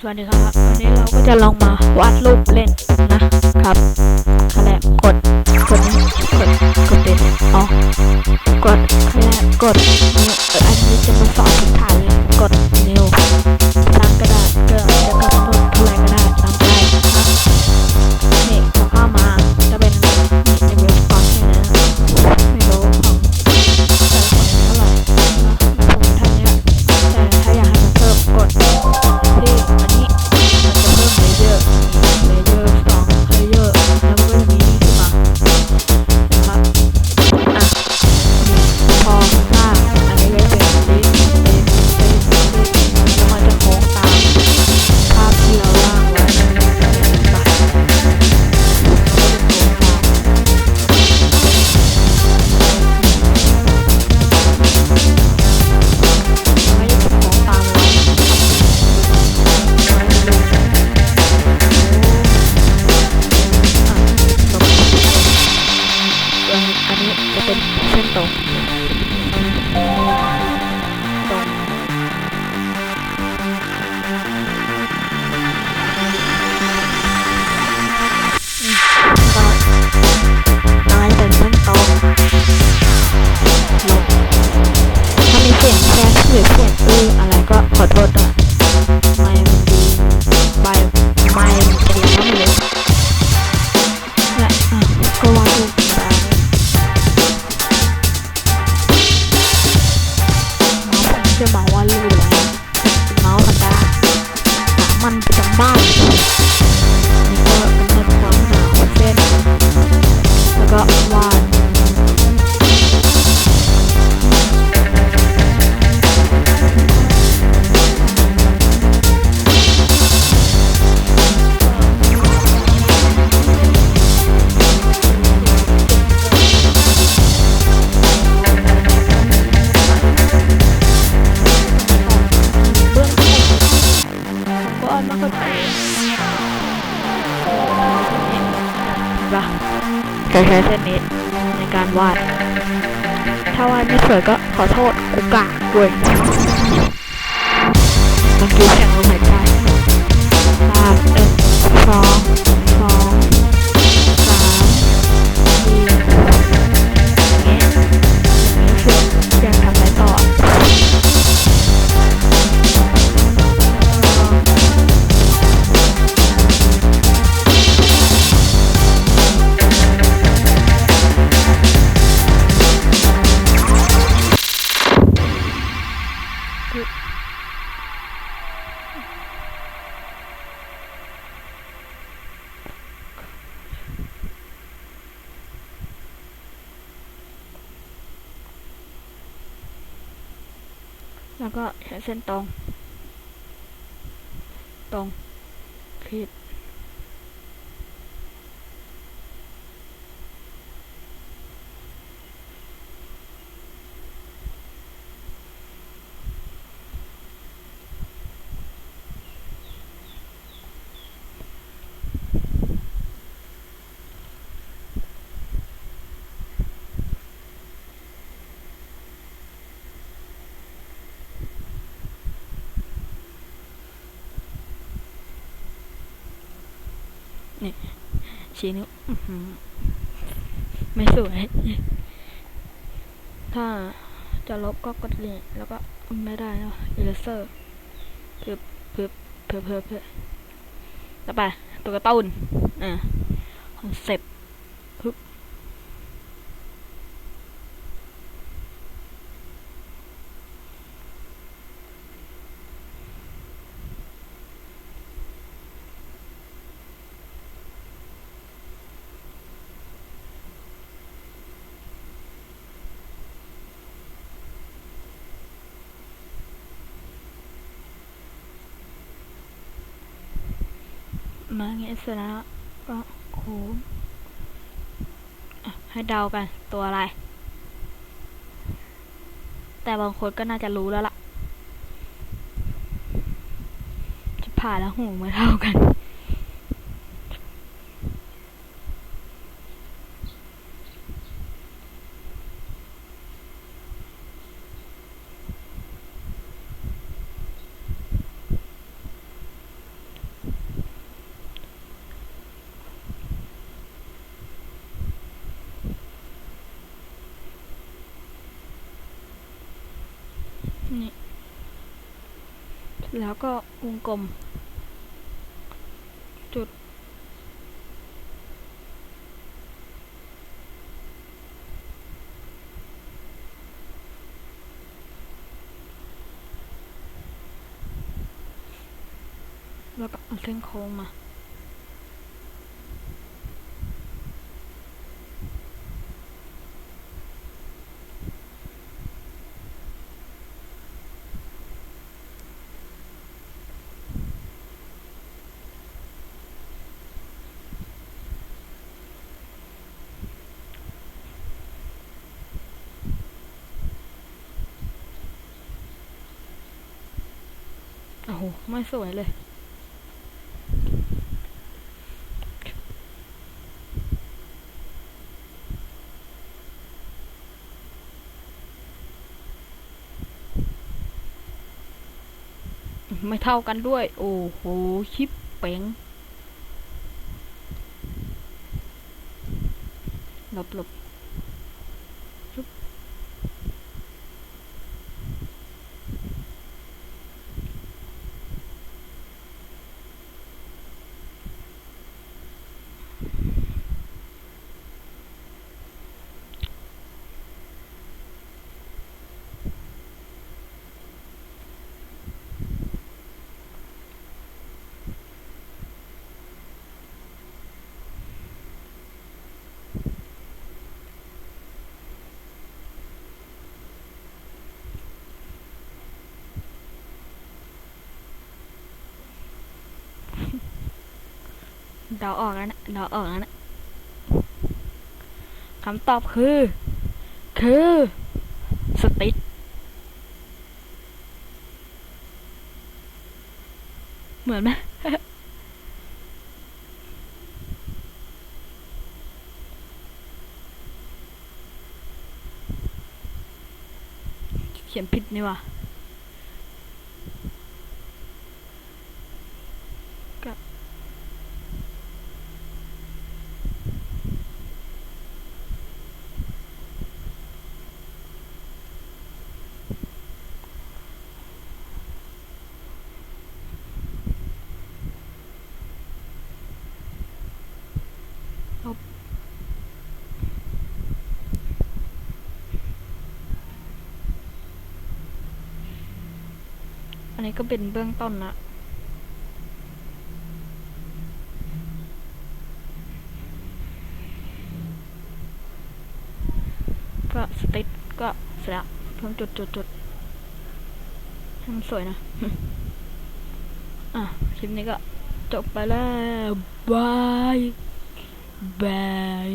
สวัสดีครับ วันนี้เราก็จะลองมาวาดรูปเล่นนะครับคะแนนกดกดนี้กดกดเด่นอ๋อกดคะแนนกดนิ้วอันนี้จะมาสอนฐานเลยกดนิ้ว จะใช้เส้นนี้ในการวาด ถ้าวาดไม่สวยก็ขอโทษกูกะเว้ยมันดูแข็งลงหายใจ แล้วก็ใช้เส้นตรง ตรงคิด ชี้นิ้วไม่สวย ถ้าจะลบก็กดเลยแล้วก็ไม่ได้เนาะอิเลเซอร์เพิ่มเพิ่มเพิ่มเพิ่มเพื่อแล้วไปตัวกระตุ้นอ่าคอนเซปต์ฮึบ มาเงี้ยเสร็จแล้วก็โค้งให้เดากันตัวอะไร แต่บางคนก็น่าจะรู้แล้วล่ะ จะผ่านแล้วหูมาเท่ากัน นี่ แล้วก็วงกลม จุด แล้วก็เอาเส้นโค้งมา อ้โห ไม่สวยเลย ไม่เท่ากันด้วย โอ้โห ชิปเป๋งหลบหลบ เดาออกแล้วนะเดาออกแล้วนะคำตอบคือ คือสติทเหมือนไหมเขียนผิดนี่ว่ะก็ลบอั นนี้ก็เป็นเบื้องต้นนะก็สติกก็เสร็จแล้วเพิ่มจุดจุดจุดให้มันสวยนะ อะ คลิปนี้ก็จบไปแล้วบายบาย